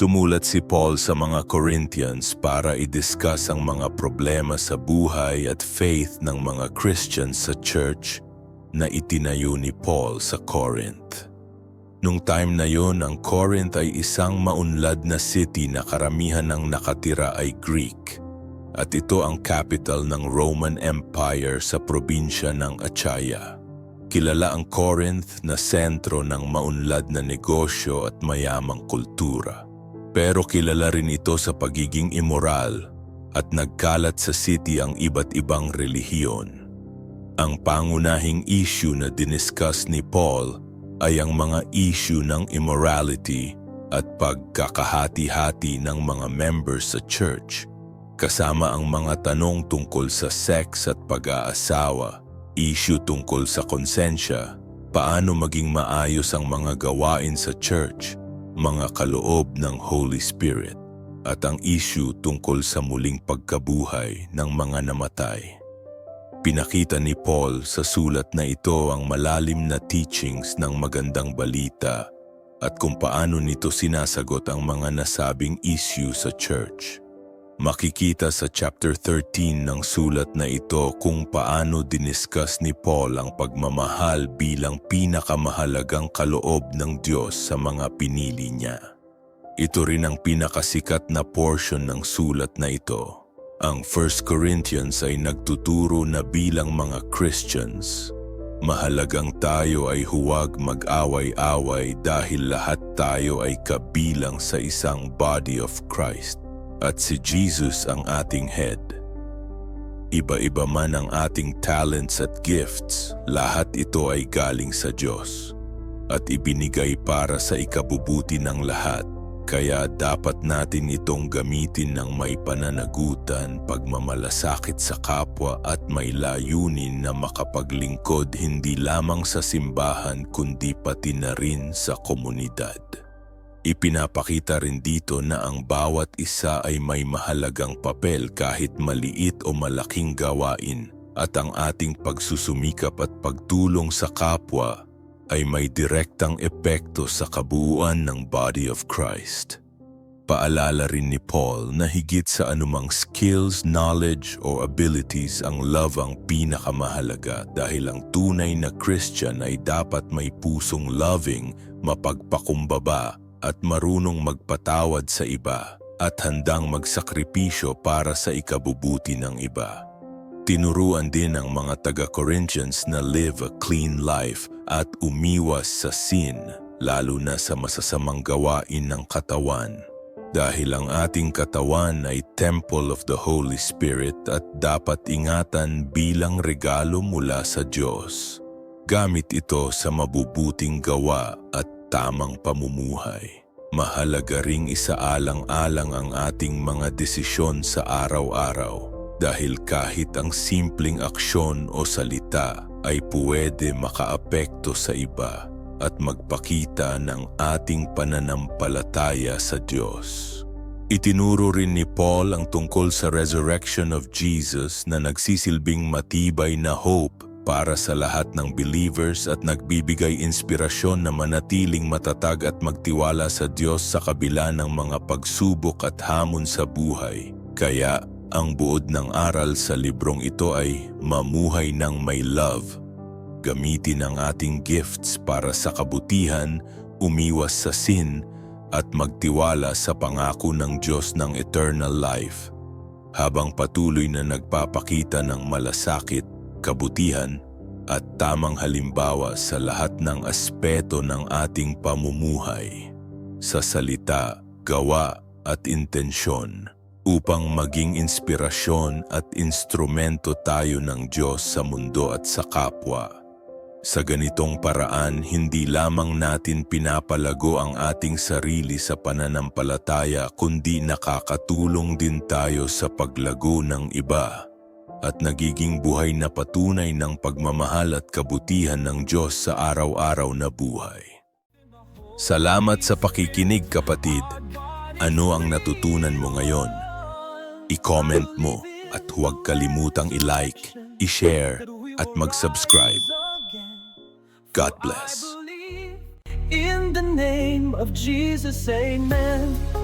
Sumulat si Paul sa mga Corinthians para i-discuss ang mga problema sa buhay at faith ng mga Christians sa church na itinayo ni Paul sa Corinth. Nung time na yon, ang Corinth ay isang maunlad na city na karamihan ng nakatira ay Greek at ito ang capital ng Roman Empire sa probinsya ng Achaia. Kilala ang Corinth na sentro ng maunlad na negosyo at mayamang kultura. Pero kilala rin ito sa pagiging immoral at nagkalat sa city ang iba't ibang relihiyon. Ang pangunahing issue na diniscuss ni Paul ay ang mga issue ng immorality at pagkakahati-hati ng mga members sa church, kasama ang mga tanong tungkol sa sex at pag-aasawa, issue tungkol sa konsensya, paano maging maayos ang mga gawain sa church, mga kaloob ng Holy Spirit, at ang issue tungkol sa muling pagkabuhay ng mga namatay. Pinakita ni Paul sa sulat na ito ang malalim na teachings ng magandang balita at kung paano nito sinasagot ang mga nasabing issue sa church. Makikita sa chapter 13 ng sulat na ito kung paano diniscuss ni Paul ang pagmamahal bilang pinakamahalagang kaloob ng Diyos sa mga pinili niya. Ito rin ang pinakasikat na portion ng sulat na ito. Ang 1 Corinthians ay nagtuturo na bilang mga Christians, mahalagang tayo ay huwag mag-away-away dahil lahat tayo ay kabilang sa isang body of Christ at si Jesus ang ating head. Iba-iba man ang ating talents at gifts, lahat ito ay galing sa Diyos at ibinigay para sa ikabubuti ng lahat. Kaya dapat natin itong gamitin ng may pananagutan, pagmamalasakit sa kapwa at may layunin na makapaglingkod hindi lamang sa simbahan kundi pati na rin sa komunidad. Ipinapakita rin dito na ang bawat isa ay may mahalagang papel kahit maliit o malaking gawain at ang ating pagsusumikap at pagtulong sa kapwa ay may direktang epekto sa kabuuan ng body of Christ. Paalala rin ni Paul na higit sa anumang skills, knowledge o abilities ang love ang pinakamahalaga dahil ang tunay na Christian ay dapat may pusong loving, mapagpakumbaba at marunong magpatawad sa iba at handang magsakripisyo para sa ikabubuti ng iba. Tinuruan din ang mga taga-Corinthians na live a clean life at umiwas sa sin, lalo na sa masasamang gawain ng katawan. Dahil ang ating katawan ay temple of the Holy Spirit at dapat ingatan bilang regalo mula sa Diyos. Gamit ito sa mabubuting gawa at tamang pamumuhay. Mahalaga ring isaalang-alang ang ating mga desisyon sa araw-araw dahil kahit ang simpleng aksyon o salita ay pwede makaapekto sa iba at magpakita ng ating pananampalataya sa Diyos. Itinuro rin ni Paul ang tungkol sa resurrection of Jesus na nagsisilbing matibay na hope para sa lahat ng believers at nagbibigay inspirasyon na manatiling matatag at magtiwala sa Diyos sa kabila ng mga pagsubok at hamon sa buhay. Kaya ang buod ng aral sa librong ito ay mamuhay ng may love. Gamitin ang ating gifts para sa kabutihan, umiwas sa sin, at magtiwala sa pangako ng Diyos ng eternal life. Habang patuloy na nagpapakita ng malasakit, kabutihan, at tamang halimbawa sa lahat ng aspeto ng ating pamumuhay, sa salita, gawa at intensyon upang maging inspirasyon at instrumento tayo ng Diyos sa mundo at sa kapwa. Sa ganitong paraan, hindi lamang natin pinapalago ang ating sarili sa pananampalataya kundi nakakatulong din tayo sa paglago ng iba at nagiging buhay na patunay ng pagmamahal at kabutihan ng Diyos sa araw-araw na buhay. Salamat sa pakikinig kapatid. Ano ang natutunan mo ngayon? I-comment mo at huwag kalimutang i-like, i-share at mag-subscribe. God bless. In the name of Jesus, amen.